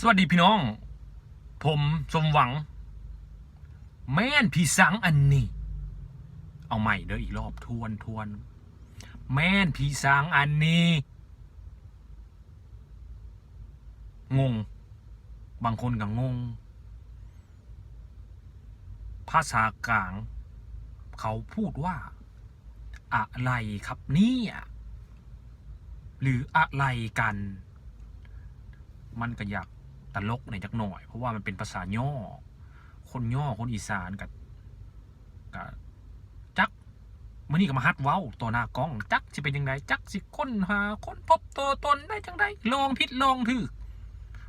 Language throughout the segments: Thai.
สวัสดีพี่น้อง ผมสมหวัง แม่นพี่สังอันนี้ เอาใหม่เด้ออีกรอบทวนทวน แม่นพี่สังอันนี้ งง บางคนก็งง ภาษากลาง เขาพูดว่า อะไรครับเนี่ยหรืออะไรกัน มันก็อยาก ตลกในจักหน่อย เพราะว่ามันเป็นภาษาย่อ คนย่อคนอีสานกับกับจักมื่อนี้ก็มาฮัดเว้าต่อหน้ากล้อง จักสิเป็นยังไงจักสิค้นหาค้นพบตัวตนได้จังไดลองผิดลองถือ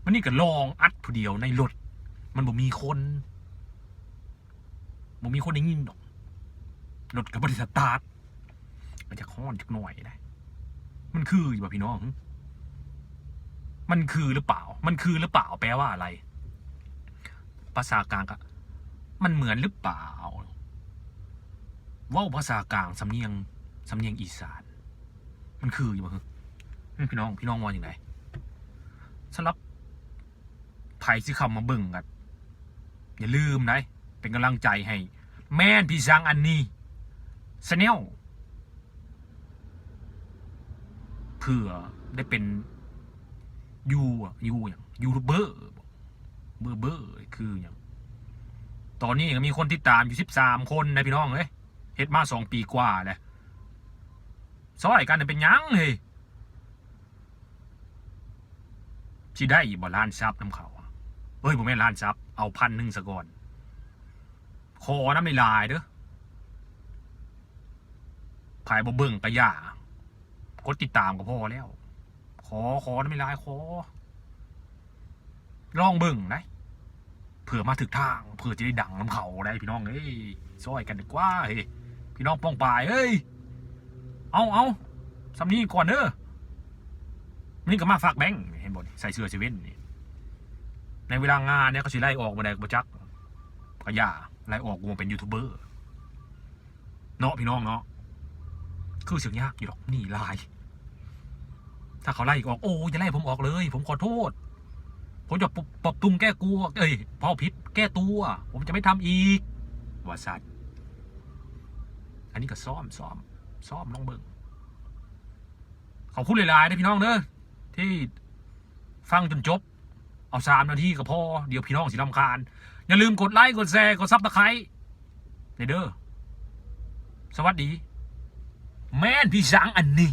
มันนี่ก็ลองอัดผู้เดียวในรถมันบ่มีคนบ่มีคนได้ยินดอกรถกับบริษัทตาร์ทมันจะค้อนจักหน่อยนะมันคืออยู่ป่ะพี่น้อง มันคือหรือเปล่า มันคือหรือเปล่าแปลว่าอะไร ภาษากลางก็มันเหมือนหรือเปล่าว่าภาษากลางสำเนียงสำเนียงอีสาน มันคืออยู่ป่ะฮึพี่น้องพี่น้องว่าอย่างไรสำหรับไผ่ที่เข้ามาเบิ่งกันอย่าลืมนะเป็นกำลังใจให้ แม่นพี่สังอันนี้สเนลเพื่อได้เป็น ยูอะยูอย่างยูทูบเบอร์เบอร์เบอร์คืออย่างตอนนี้ก็มีคนติดตามอยู่สิบสามคนนะพี่น้องเอ้ยเฮ็ดมาสองปีกว่าแหละซอยกันเป็นยังเฮ้ยสิได้บ่ล้านซับน้ำเขาเอ้ยผมไม่ล้านซับเอาพันหนึ่งซะก่อนขอน้ำไม่ลายเด้อภายบ่เบิ่งกระยากดติดตามก็พอแล้ว ขอขอนะไม่ลายขอลองเบิ่งนะเผื่อมาถึกทางเผื่อจะได้ดังน้ำเขาได้พี่น้องเอ้ยซอยกันดีกว่าเฮ้ยพี่น้องป้องปายเอ้ยเอาเอาสำนีก่อนเด้อนี่ก็มาฝากแบงค์เห็นบ่ใส่เสื้อเซเว่นนี่ในเวลางานเนี่ยเขาสิไล่ออกมาได้บจักก็ย่าไล่ออกกูมาเป็นยูทูบเบอร์เนาะพี่น้องเนาะคือเสียงยากอยู่หรอกนี่ลาย ถ้าเขาไล่ออกโอ้ยอย่าไล่ผมออกเลย ผมขอโทษ ผมจะปรับปรับปรุงแก้กลัว เอ้ยพอผิดแก้ตัว ผมจะไม่ทำอีกว่าสัตว์อันนี้ก็ซ้อมซ้อมซ้อมน้องเบิงเขาพูดหลายๆนะพี่น้องเด้อที่ฟังจนจบ เอาสามนาทีก็พอ เดี๋ยวพี่น้องสิลำคาญ อย่าลืมกดไลค์กดแชร์กดซับสไครต์ในเด้อสวัสดี แม่นพี่สังอันนี้